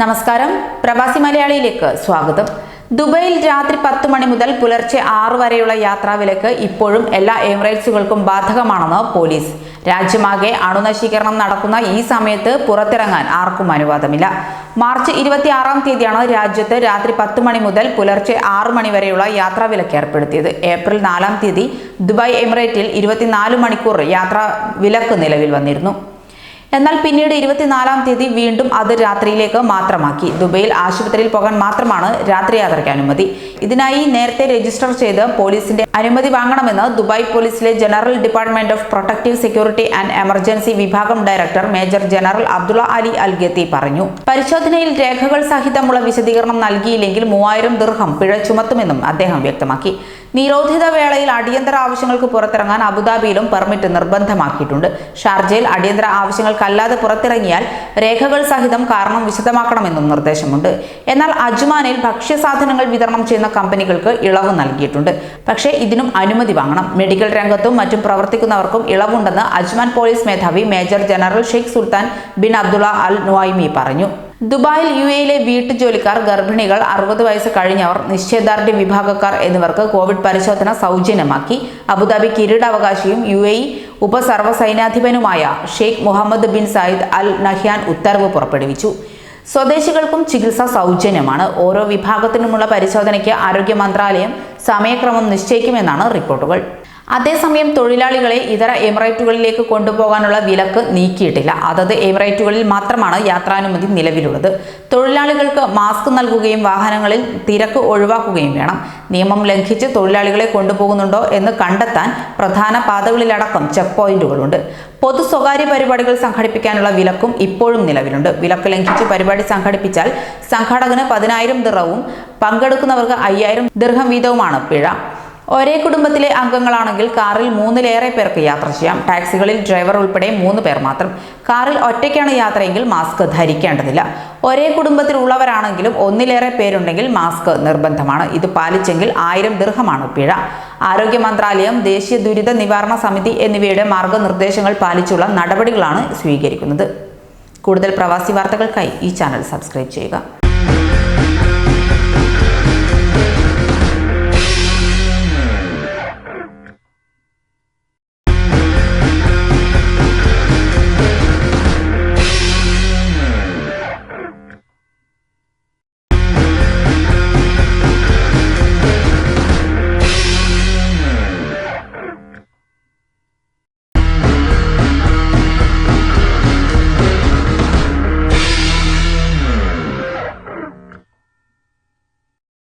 നമസ്കാരം. പ്രവാസി മലയാളിയിലേക്ക് സ്വാഗതം. ദുബൈയിൽ രാത്രി പത്ത് മണി മുതൽ പുലർച്ചെ ആറ് വരെയുള്ള യാത്രാവിലക്ക് ഇപ്പോഴും എല്ലാ എമിറേറ്റ്സുകൾക്കും ബാധകമാണെന്ന് പോലീസ്. രാജ്യമാകെ അണുനശീകരണം നടക്കുന്ന ഈ സമയത്ത് പുറത്തിറങ്ങാൻ ആർക്കും അനുവാദമില്ല. മാർച്ച് ഇരുപത്തിയാറാം തീയതിയാണ് രാജ്യത്ത് രാത്രി പത്ത് മണി മുതൽ പുലർച്ചെ ആറ് മണി വരെയുള്ള യാത്രാവിലക്ക് ഏർപ്പെടുത്തിയത്. ഏപ്രിൽ നാലാം തീയതി ദുബായ് എമിറേറ്റിൽ ഇരുപത്തിനാല് മണിക്കൂർ യാത്രാ വിലക്ക് നിലവിൽ വന്നിരുന്നു. എന്നാൽ പിന്നീട് ഇരുപത്തിനാലാം തീയതി വീണ്ടും അത് രാത്രിയിലേക്ക് മാത്രമാക്കി. ദുബൈയിൽ ആശുപത്രിയിൽ പോകാൻ മാത്രമാണ് രാത്രി യാത്രയ്ക്ക് അനുമതി. ഇതിനായി നേരത്തെ രജിസ്റ്റർ ചെയ്ത് പോലീസിന്റെ അനുമതി വാങ്ങണമെന്ന് ദുബായ് പോലീസിലെ general department of protective security and emergency വിഭാഗം director major general Abdullah Ali Alghathi പറഞ്ഞു. പരിശോധനയിൽ രേഖകൾ സഹിതമുള്ള വിശദീകരണം നൽകിയില്ലെങ്കിൽ മൂവായിരം ദീർഘം പിഴ ചുമത്തുമെന്നും അദ്ദേഹം വ്യക്തമാക്കി. നിരോധിത വേളയിൽ അടിയന്തര ആവശ്യങ്ങൾക്ക് പുറത്തിറങ്ങാൻ അബുദാബിയിലും പെർമിറ്റ് നിർബന്ധമാക്കിയിട്ടുണ്ട്. ഷാർജയിൽ അടിയന്തര ആവശ്യങ്ങൾക്കല്ലാതെ പുറത്തിറങ്ങിയാൽ രേഖകൾ സഹിതം കാരണം വിശദമാക്കണമെന്നും നിർദ്ദേശമുണ്ട്. എന്നാൽ അജ്മാനിൽ ഭക്ഷ്യസാധനങ്ങൾ വിതരണം ചെയ്യുന്ന കമ്പനികൾക്ക് ഇളവ് നൽകിയിട്ടുണ്ട്. പക്ഷേ ഇതിനും അനുമതി വാങ്ങണം. മെഡിക്കൽ രംഗത്തും മറ്റും പ്രവർത്തിക്കുന്നവർക്കും ഇളവുണ്ടെന്ന് അജ്മാൻ പോലീസ് മേധാവി major general Sheikh Sultan bin Abdullah Al Nuaimi പറഞ്ഞു. ദുബായിൽ യു എയിലെ വീട്ടുജോലിക്കാർ ഗർഭിണികൾ അറുപത് വയസ്സ് കഴിഞ്ഞവർ നിശ്ചയദാർഢ്യ വിഭാഗക്കാർ എന്നിവർക്ക് കോവിഡ് പരിശോധന സൗജന്യമാക്കി. അബുദാബി കിരീടാവകാശിയും U A ഉപസർവസൈന്യാധിപനുമായ Sheikh Mohammed bin Zayed Al Nahyan ഉത്തരവ് പുറപ്പെടുവിച്ചു. സ്വദേശികൾക്കും ചികിത്സ സൗജന്യമാണ്. ഓരോ വിഭാഗത്തിനുമുള്ള പരിശോധനയ്ക്ക് ആരോഗ്യ മന്ത്രാലയം സമയക്രമം നിശ്ചയിക്കുമെന്നാണ് റിപ്പോർട്ടുകൾ. അതേസമയം തൊഴിലാളികളെ ഇതര എമിറേറ്റുകളിലേക്ക് കൊണ്ടുപോകാനുള്ള വിലക്ക് നീക്കിയിട്ടില്ല. അതത് എമിറേറ്റുകളിൽ മാത്രമാണ് യാത്രാനുമതി നിലവിലുള്ളത്. തൊഴിലാളികൾക്ക് മാസ്ക് നൽകുകയും വാഹനങ്ങളിൽ തിരക്ക് ഒഴിവാക്കുകയും വേണം. നിയമം ലംഘിച്ച് തൊഴിലാളികളെ കൊണ്ടുപോകുന്നുണ്ടോ എന്ന് കണ്ടെത്താൻ പ്രധാന പാതകളിലടക്കം ചെക്ക് പോയിന്റുകളുണ്ട്. പൊതു സ്വകാര്യ പരിപാടികൾ സംഘടിപ്പിക്കാനുള്ള വിലക്കും ഇപ്പോഴും നിലവിലുണ്ട്. വിലക്ക് ലംഘിച്ച് പരിപാടി സംഘടിപ്പിച്ചാൽ സംഘാടകന് പതിനായിരം ദിറവും പങ്കെടുക്കുന്നവർക്ക് അയ്യായിരം ദിർഹം വീതവുമാണ് പിഴ. ഒരേ കുടുംബത്തിലെ അംഗങ്ങളാണെങ്കിൽ കാറിൽ മൂന്നിലേറെ പേർക്ക് യാത്ര ചെയ്യാം. ടാക്സികളിൽ ഡ്രൈവർ ഉൾപ്പെടെ മൂന്ന് പേർ മാത്രം. കാറിൽ ഒറ്റയ്ക്കാണ് യാത്രയെങ്കിൽ മാസ്ക് ധരിക്കേണ്ടതില്ല. ഒരേ കുടുംബത്തിലുള്ളവരാണെങ്കിലും ഒന്നിലേറെ പേരുണ്ടെങ്കിൽ മാസ്ക് നിർബന്ധമാണ്. ഇത് പാലിച്ചെങ്കിൽ ആയിരം ദീർഘമാണ് പിഴ. ആരോഗ്യ മന്ത്രാലയം ദേശീയ ദുരിത നിവാരണ സമിതി എന്നിവയുടെ മാർഗനിർദ്ദേശങ്ങൾ പാലിച്ചുള്ള നടപടികളാണ് സ്വീകരിക്കുന്നത്. കൂടുതൽ പ്രവാസി വാർത്തകൾക്കായി ഈ ചാനൽ സബ്സ്ക്രൈബ് ചെയ്യുക. out.